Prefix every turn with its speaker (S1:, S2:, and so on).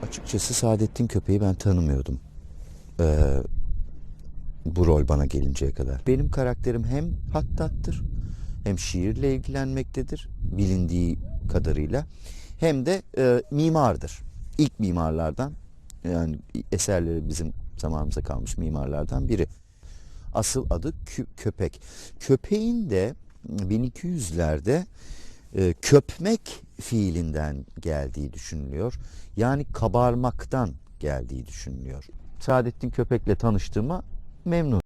S1: Açıkçası Saadettin Köpeği ben tanımıyordum. Ee, bu rol bana gelinceye kadar. Benim karakterim hem hattattır hem şiirle ilgilenmektedir bilindiği kadarıyla hem de e, mimardır. İlk mimarlardan yani eserleri bizim zamanımıza kalmış mimarlardan biri. Asıl adı kö köpek. Köpeğin de 1200'lerde e, köpmek fiilinden geldiği düşünülüyor. Yani kabarmaktan geldiği düşünülüyor. Saadettin Köpek'le tanıştığıma memnun.